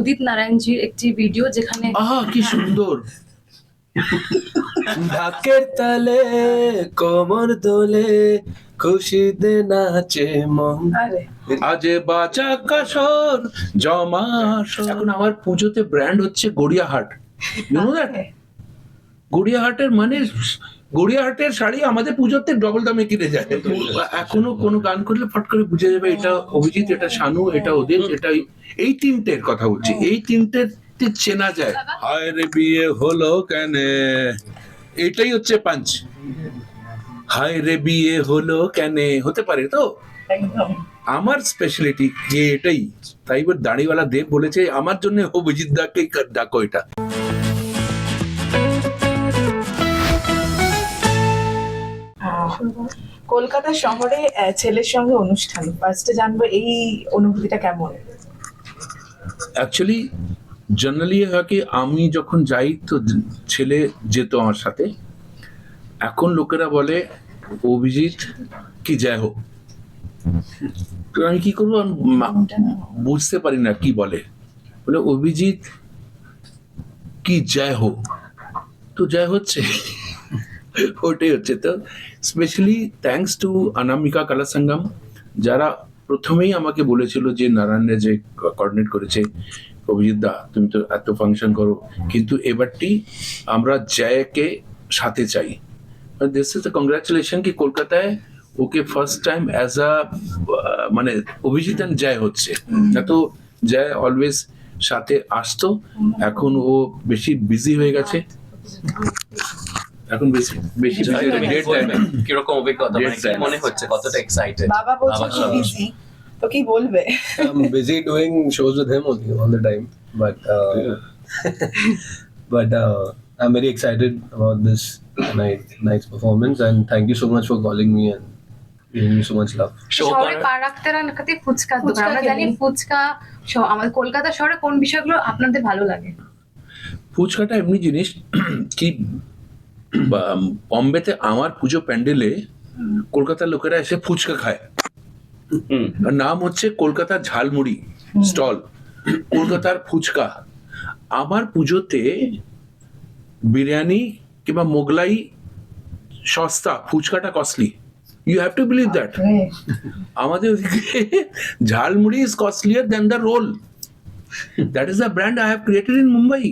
উদিত নারায়ণজির একটি ভিডিও যেখানে আহা কি সুন্দর। ঢাকের তালে কোমর দোলে খুশিতে নাচে মন। আজে বাজা কাসর জমা। এখন আমার পুজোতে ব্র্যান্ড হচ্ছে গড়িয়াহাট। দ্যাট গড়িয়াহাটের মানে গড়িয়াহাটের শাড়ি আমাদের পুজোতে ডবল দামে কিনে যায়। এখনও কোনো গান করলে ফট করে বুঝে যাবে এটা অভিজিৎ, এটা শানু, এটা ওদের এটা এই- তিনটের কথা বলছি। এই তিনটের চেনা যায়। হায় রে বিয়ে হলো কেন? এটাই হচ্ছে পাঞ্চ হায় রে বিয়ে হলো কেন? হতে পারে তো? আমার স্পেশালিটি যে এটাই। তাই দাড়িওয়ালা দেব বলেছে, আমার জন্য অভিজিৎ দাকে ডাকো এটা। কলকাতা শহরে ছেলের সঙ্গে অনুষ্ঠান। ফার্স্টে জানব এই অনুভূতিটা কেমন? অ্যাকচুয়ালি জেনারেলি হয় কি, আমি যখন যাই তো ছেলে যেত আমার সাথে। এখন লোকেরা বলে, অভিজিৎ, কি যায় হোক। তো আমি কি করব? বুঝতে পারি না কি বলে। বলে, অভিজিৎ, কি জয় হোক? তো জয় হচ্ছে, ওটাই হচ্ছে তো। স্পেশালি থ্যাঙ্কস টু অনামিকা কালা সঙ্গম যারা প্রথমেই আমাকে বলেছিল যে নারায়ণে যে কোঅর্ডিনেট করেছে অভিজিৎ দা তুমি তো এত ফাংশন করো। কিন্তু এবারটি আমরা জয়কে সাথে চাই। দিস ইজ কংগ্রাচুলেশন কি কলকাতায় okay first time as a মানে অভিজিৎ অ্যান্ড জয় হচ্ছে। না তো জয় অলওয়েজ সাথে আসতো। এখন ও বেশি বিজি হয়ে গেছে। কীরকম অভিজ্ঞতা মানে মনে হচ্ছে কতটা এক্সাইটেড কি বলবে? I busy doing shows with him time but but I am very night nights and thank you so much for calling me and Kolkata শহরে কোন বিষয়গুলো আপনাদের ভালো লাগে? ফুচকাটা এমনি জিনিস কি বম্বেতে আমার পুজো প্যান্ডেলে কলকাতার লোকেরা এসে ফুচকা খায়। নাম হচ্ছে কলকাতা ঝালমুড়ি স্টল। কলকাতার ফুচকা। আমার পুজোতে বিরিয়ানি কিংবা মোগলাই সস্তা ফুচকাটা costly you have to believe that আমাদের ওদিকে jhalmuri is costlier than the roll that is the brand I have created in Mumbai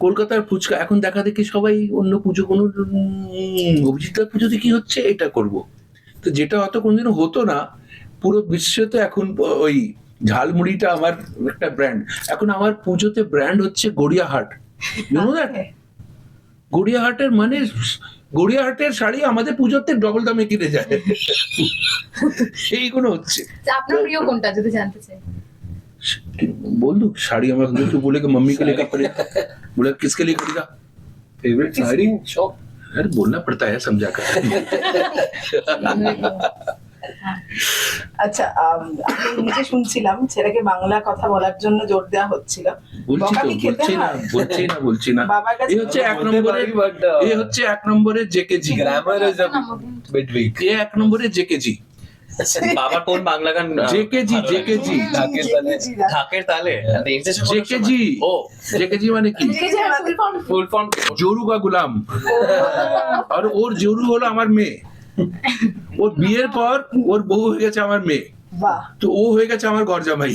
কলকাতার ফুচকা এখন দেখা দেখি সবাই অন্য পুজো কোনো উম, অভিজিৎদার পুজোতে কি হচ্ছে এটা করব। তো যেটা অত কোনোদিনও হতো না পুরো বিশ্বে বিশ্বতে এখন ওই ঝালমুড়িটা আমার একটা ব্র্যান্ড এখন আমার পুজোতে ব্র্যান্ড হচ্ছে গড়িয়াহাট। দ্যাট গড়িয়াহাটের মানে গড়িয়াহাটের শাড়ি আমাদের পুজোতে ডবল দামে কিনে যায়। সেইগুলো হচ্ছে। আপনার প্রিয় কোনটা যদি জানতে চাই? बोल दो साड़ी हमें तो बोले कि मम्मी के लिए कब पड़ेगा बोला किसके लिए खरीदा Favorite sari shop? अरे बोलना पड़ता है समझा कर আচ্ছা আম, আমি নিজে শুনছিলাম ছেলেকে বাংলা কথা বলার জন্য জোর দেওয়া হচ্ছিল বলছি তো বকানি খেতে বলছি না হয়। বলছি না বলছি না বাবার কাছে এই হচ্ছে এক বলতে নম্বরে পারি, but, uh, এই হচ্ছে এক নম্বরে JKG Grammar is a bit weak. এ এক নম্বরে জেকেজি বাবা কোন বাংলা গান জেকেজি জেকেজি। ঢাকের তালে। ঢাকের তালে। হ্যাঁ। জেকেজি। ও। জেকেজি মানে কি? ফুল ফর্ম জোরু বা আর ওর জোরু হলো আমার মেয়ে। ওর বিয়ের পর ওর বউ হয়ে গেছে আমার মেয়ে। তো ও হয়ে গেছে আমার ঘর জামাই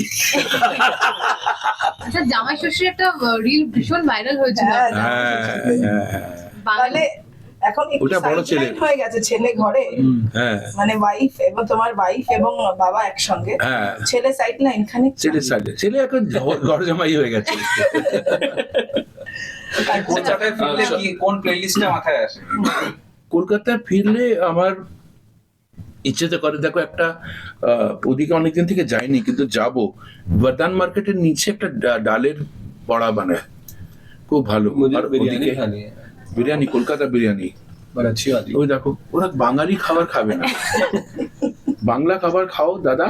জামাই শ্বশুর একটা রিল ভীষণ ভাইরাল হয়েছিল। হ্যাঁ, হ্যাঁ, হ্যাঁ। এখন ছেলে। হয়ে গেছে ছেলে ঘরে। হ্যাঁ। মানে ওয়াইফ এবং তোমার ওয়াইফ এবং বাবা একসঙ্গে। হ্যাঁ। ছেলে সাইড লাইন ছেলে সাইড ছেলে এখন ঘর জামাই হয়ে গেছে। আচ্ছা। কোন প্লেলিস্টটা মাথায় আসে? কলকাতায় ফিরলে আমার ইচ্ছেতে করে দেখো একটা ওদিকে অনেকদিন থেকে যাইনি কিন্তু যাব। বরদান মার্কেটের নিচে একটা ডালের বড়া বানায়। খুব ভালো। আর ওদিকে বিরিয়ানি কলকাতা বিরিয়ানি। ওই দেখো ওরা বাঙালি খাবার খাবে না। বাংলা খাবার খাও দাদা।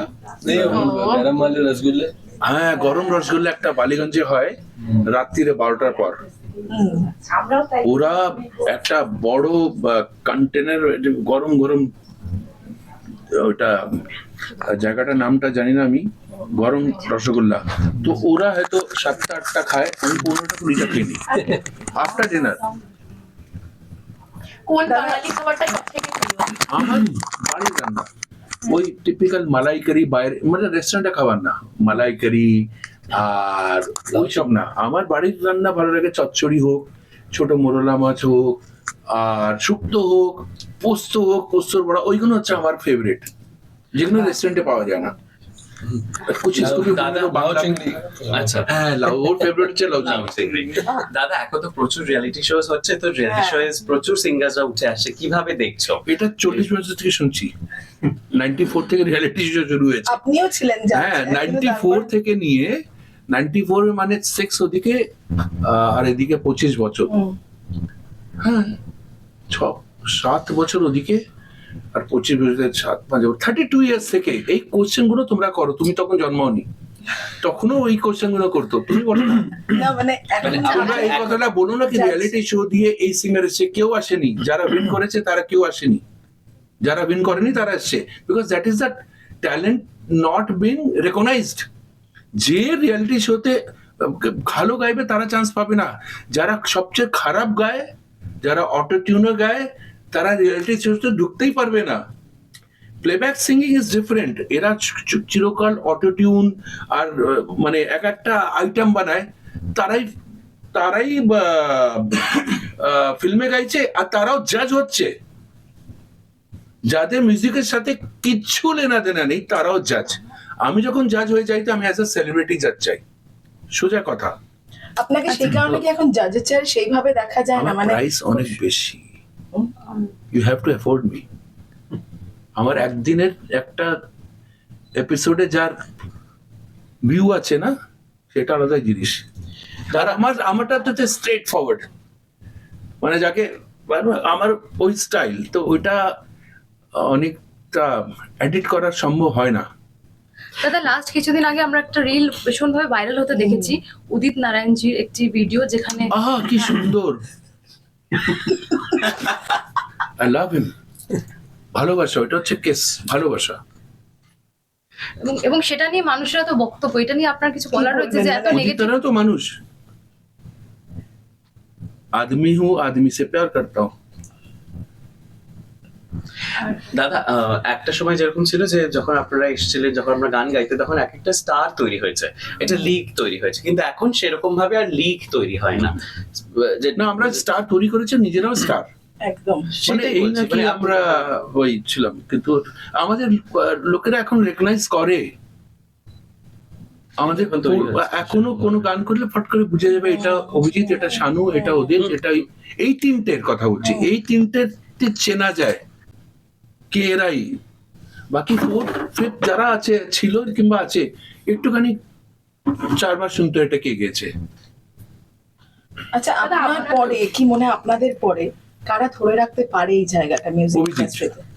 রসগোল্লা। হ্যাঁ গরম রসগোল্লা একটা বালিগঞ্জে হয় রাত্রিরে বারোটার পর। ওরা একটা বড় কন্টেনার গরম গরম ওটা জায়গাটার নামটা জানি না আমি গরম রসগোল্লা। তো ওরা হয়তো সাতটা আটটা খায় আমি পনেরোটা কুড়িটা কিনি আফটার ডিনার কোন বাঙালি খাবারটা সব প্রিয়? আমার বাড়ির রান্না। ওই টিপিক্যাল মালাই কারি বাইরে মানে রেস্টুরেন্টে খাবার না। মালাই কারি আর ওইসব না। আমার বাড়ির রান্না ভালো লাগে চচ্চড়ি হোক ছোট মোরলা মাছ হোক আর শুক্তো হোক পোস্ত হোক পোস্তর বড়া ওইগুলো হচ্ছে আমার ফেভারিট যেগুলো রেস্টুরেন্টে পাওয়া যায় না। দাদা. আচ্ছা হ্যাঁ। চিংড়ি। দাদা এখন তো প্রচুর রিয়েলিটি শোজ হচ্ছে তো রিয়েলিটি হ্যাঁ। শোয়ে প্রচুর সিঙ্গাররা উঠে আসে কীভাবে দেখছ এটা চল্লিশ বছর থেকে শুনছি নাইনটি ফোর থেকে রিয়ালিটি শো শুরু হয়েছে আপনিও ছিলেন হ্যাঁ নাইনটি ফোর থেকে নিয়ে নাইনটি ফোর মানে সিক্স ওদিকে আহ, আর এদিকে পঁচিশ বছর হ্যাঁ ছ সাত বছর ওদিকে আর পঁচিশ বছর সাত পাঁচ থার্টি টু ইয়ার্স থেকে এই কোশ্চেনগুলো তোমরা করো তুমি তখন জন্মাওনি তখনও ওই কোশ্চেনগুলো করতো তুমি বলো না। মানে মানে তোমরা এই কথাটা বলো না কি রিয়ালিটি শো দিয়ে এই সিঙ্গার এসছে কেউ আসেনি। যারা উইন করেছে তারা কেউ আসেনি। যারা উইন করেনি তারা এসছে। Because that is the talent not being recognized যে রিয়ালিটি শোতে ভালো গাইবে তারা চান্স পাবে না। যারা সবচেয়ে খারাপ গায় যারা অটো টিউনে গায় তারা রিয়ালিটি শোতে ঢুকতেই পারবে না। প্লেব্যাক সিঙ্গিং ইজ ডিফারেন্ট এরা চিরকাল অটো টিউন আর মানে এক একটা আইটেম বানায়। তারাই তারাই ফিল্মে গাইছে আর তারাও জাজ হচ্ছে। যাদের মিউজিকের সাথে কিচ্ছু লেনা দেনা নেই তারাও জাজ আমি যখন জাজ হয়ে যাই তো আমি অ্যাজ এ সেলিব্রিটি জাজ চাই। সোজা কথা। আপনাকে সেই কারণে কি এখন জাজের চেয়ার সেইভাবে দেখা যায় না? মানে প্রাইস অনেক বেশি। You have to afford me আমার একদিনের একটা এপিসোডে যার ভিউ আছে না সেটা আলাদা জিনিস। আর আমার আমারটা তো স্ট্রেট ফরওয়ার্ড মানে যাকে মানে আমার ওই স্টাইল তো ওইটা অনেকটা এডিট করা সম্ভব হয় না। দাদা লাস্ট কিছুদিন আগে আমরা একটা রিল ভীষণভাবে ভাইরাল হতে দেখেছি। উদিত নারায়ণজির একটি ভিডিও যেখানে আহা কি সুন্দর। আই লাভ হিম ভালোবাসা ওটা হচ্ছে কেস ভালোবাসা এবং এবং সেটা নিয়ে মানুষেরা তো বক্তব্য এটা নিয়ে আপনার কিছু বলার রয়েছে যে এত उसी নেগেটিভ तरह तो মানুষ आदमी हूँ आदमी से प्यार करता हूँ দাদা আহ, একটা সময় যেরকম ছিল যে যখন আপনারা এসেছিলেন যখন আমরা গান গাইতে তখন এক একটা স্টার তৈরি হয়েছে এটা লিগ তৈরি হয়েছে কিন্তু এখন সেরকম ভাবে আর লিগ তৈরি হয় না যে না আমরা স্টার তৈরি করেছি নিজেরাও স্টার একদম মানে এই নাকি মানে আমরা ওই ছিলাম কিন্তু আমাদের লোকেরা এখন রেকগনাইজ করে। আমাদের এখন কোন- হয়েছে। এখনও কোনো গান করলে ফট করে বুঝে যাবে এটা অভিজিৎ এটা শানু এটা ওদের এটা এই- তিনটের কথা বলছি। এই তিনটের চেনা যায় কে এরাই। বাকি ফোর্থ ফিফথ যারা আছে ছিল কিংবা আছে একটুখানি চারবার শুনতো এটা কে গেছে আচ্ছা আপনার- পরে কি মনে হয় আপনাদের পরে? কারা ধরে রাখতে পারে এই জায়গাটা মিউজিক ইন্ডাস্ট্রিতে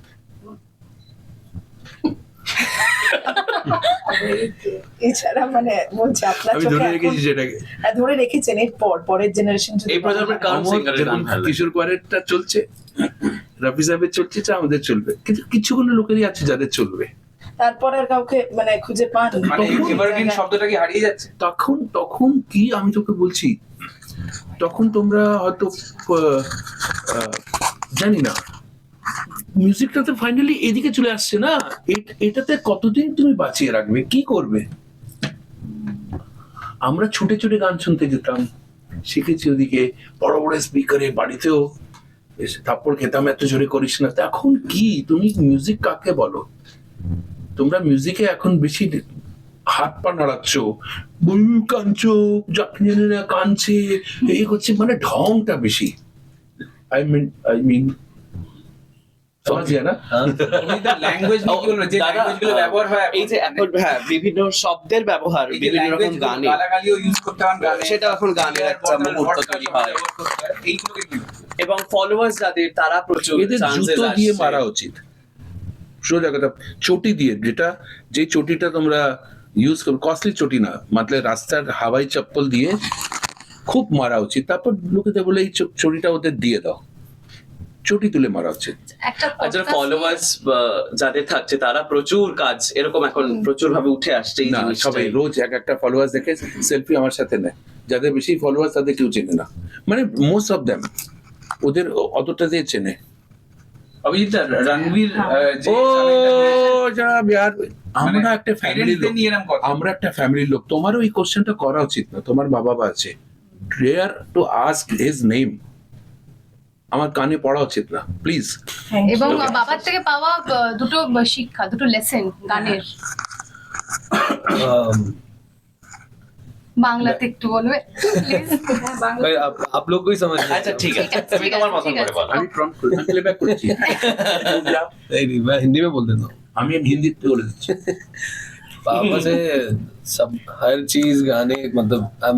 এছাড়া মানে বলছি আপনার আমি ধরে রেখেছি সেটাকে। হ্যাঁ, ধরে রেখেছেন এর পর পরের জেনারেশন এই প্রজন্মের কারণ সিঙ্গারের গান ভালো কিশোর কুমারেরটা চলছে রফি সাহেবের চলছে তা আমাদের চলবে। কিন্তু কিছুগুলো লোকেরই আছে যাদের চলবে। তারপর আর কাউকে মানে খুঁজে পান মানে তখন- এভারগ্রিন শব্দটা কি হারিয়ে যাচ্ছে? তখন তখন কি আমি তোকে বলছি? তখন তোমরা হয়তো জানি না। মিউজিকটা তো ফাইনালি এদিকে চলে আসছে না। এটাতে কতদিন তুমি বাঁচিয়ে রাখবে? কি করবে? আমরা ছুটে ছুটে গান শুনতে যেতাম। শিখেছি ওদিকে। বড় বড় স্পিকারে বাড়িতেও। থাপ্পড় খেতাম, এত জোরে করিস না। এখন কি? তুমি মিউজিক কাকে বলো? তোমরা মিউজিকে এখন বেশি হাত পা নাড়াচ্ছ। কাঁদছো কাঁদছে এই করছে মানে ঢংটা বেশি। আই মিন আই মিন সমাজ না ল্যাঙ্গুয়েজ নিয়ে কি বলব যে দাদা, ব্যবহার হয় এই যে হ্যাঁ বিভিন্ন শব্দের ব্যবহার বিভিন্ন রকম গানে। গালাগালিও ইউজ করতে হয় গানে। সেটা এখন গানের একটা মুহূর্ত তৈরি হয়। এইগুলোকে এবং ফলোয়ার্স যাদের তারা প্রচুর জুতো দিয়ে মারা উচিত। সোজা কথা চটি দিয়ে যেটা যে চটিটা তোমরা ইউজ করো কস্টলি চটি না মাতলে রাস্তার হাওয়াই চপ্পল দিয়ে খুব মারা উচিত। তারপর লোকেদের বলে এই চটিটা ওদের দিয়ে দাও। চটি তুলে মারা উচিত। একটা আর যারা ফলোয়ার্স যাদের থাকছে তারা প্রচুর কাজ এরকম এখন প্রচুর ভাবে উঠে আসছে এই না সবাই রোজ এক একটা ফলোয়ার্স দেখে সেলফি আমার সাথে নেয়। যাদের বেশি ফলোয়ার্স তাদের কেউ চেনে না। মানে মোস্ট অফ দ্যাম ওদের অতটা দিয়ে চেনে। অভিজিৎ রণবীর ও যা বিহার আমরা মানে একটা কথা। আমরা একটা ফ্যামিলির লোক। তোমারও এই কোশ্চেনটা করা উচিত না। তোমার মা বাবা আছে। Dare to ask his name আমার কানে পড়া উচিত না প্লিজ Thank you. এবং বাবার থেকে পাওয়া আহ, দুটো শিক্ষা দুটো লেসেন গানের Um, বাংলাতে একটু বলবে প্লিজ भाई, आप आप लोग को ही समझ नहीं আচ্ছা आता। ঠিক আছে ঠিক আছে, তুমি ঠিক তোমার আছে, মতন ঠিক করে আছে। বলো আমি প্রম্পট করি আমি প্লেব্যাক করছি नहीं नहीं मैं हिंदी में बोल देता हूँ আমি হিন্দিতে বলে দিচ্ছি पापा से सब हर चीज गाने मतलब हम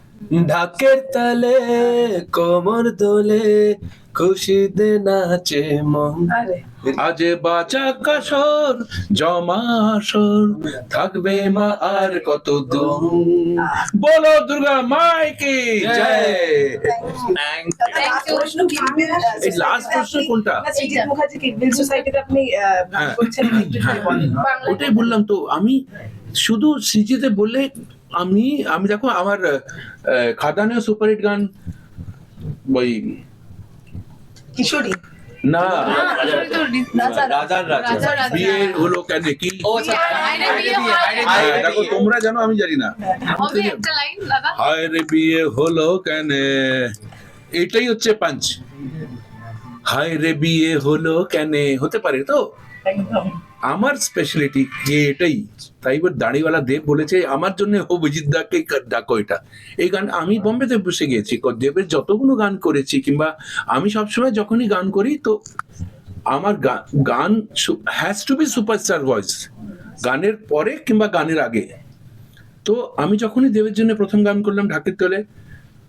ঢাকের তালে কোমর দোলে খুশিতে নাচে মন। আজ বাজা কাসর জমা আসর থাকবে মা আর কত দিন বলো দুর্গা জয় প্রশ্ন কোনটা? আপনি হ্যাঁ। বলেন। ওটাই বললাম তো আমি শুধু সিজিতে বললে আমি আমি দেখো আমার আহ, খাদানীয় সুপারহিট গান ওই কিশোরী। না রাজার রাজা। বিয়ে হলো কেন? কি? আচ্ছা। দেখো তোমরা জানো আমি জানি না। হায় রে বিয়ে হলো কেন? এটাই হচ্ছে পাঞ্চ হায় রে বিয়ে হলো কেন? হতে পারে তো? একদম। আমার স্পেশালিটি যে এটাই, তাই এবার দাড়িওয়ালা দেব বলেছে, আমার জন্য অভিজিৎ দাকে ডাকো এটা। এই গান আমি বম্বেতে বসে গিয়েছি দেবের যতগুলো গান করেছি, কিংবা আমি সবসময় যখনই গান করি, তো আমার গা- গান has to be superstar voice গানের পরে কিংবা গানের আগে। তো আমি যখনই দেবের জন্য প্রথম গান করলাম ঢাকের তোলে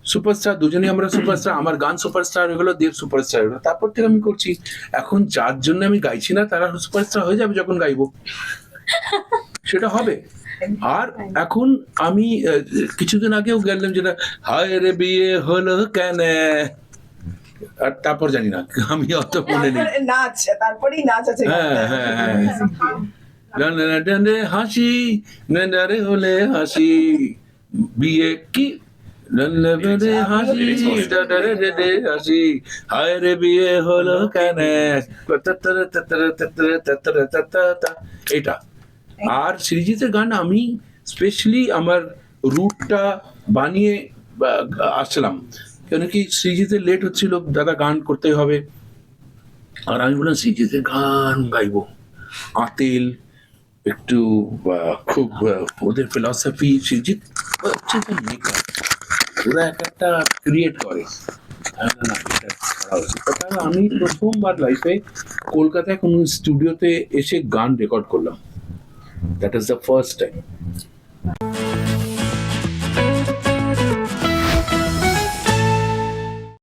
সুপারস্টার দুজনেই আমরা সুপারস্টার আমার গান সুপারস্টার হয়ে গেলো দেব সুপারস্টার হয়ে গেলো তারপর থেকে আমি করছি এখন যার জন্য আমি গাইছি না তারা সুপারস্টার হয়ে যাবে যখন গাইবো সেটা হবে আর এখন আমি কিছুদিন আগেও গেলাম যেটা হায় রে বিয়ে হলো কেন আর তারপর জানি না আমি অত মনে নেই নাচ তারপরেই নাচ আছে হ্যাঁ, হ্যাঁ, হ্যাঁ। হাসি ডানে হলে হাসি বিয়ে কি এটা আর সৃজিতের গান আমি স্পেশালি আমার রুটটা বানিয়ে বা, আসছিলাম কেন? কি সৃজিতের লেট হচ্ছিল দাদা গান করতে হবে আর আমি বললাম সৃজিতের গান গাইবো আতেল একটু খুব ওদের ফিলসফি সৃজিত হচ্ছে ওরা এক একটা ক্রিয়েট করে। আমি না। তারপরে আমি প্রথমবার লাইফে কলকাতায় কোনো স্টুডিওতে এসে গান রেকর্ড করলাম। That is the first time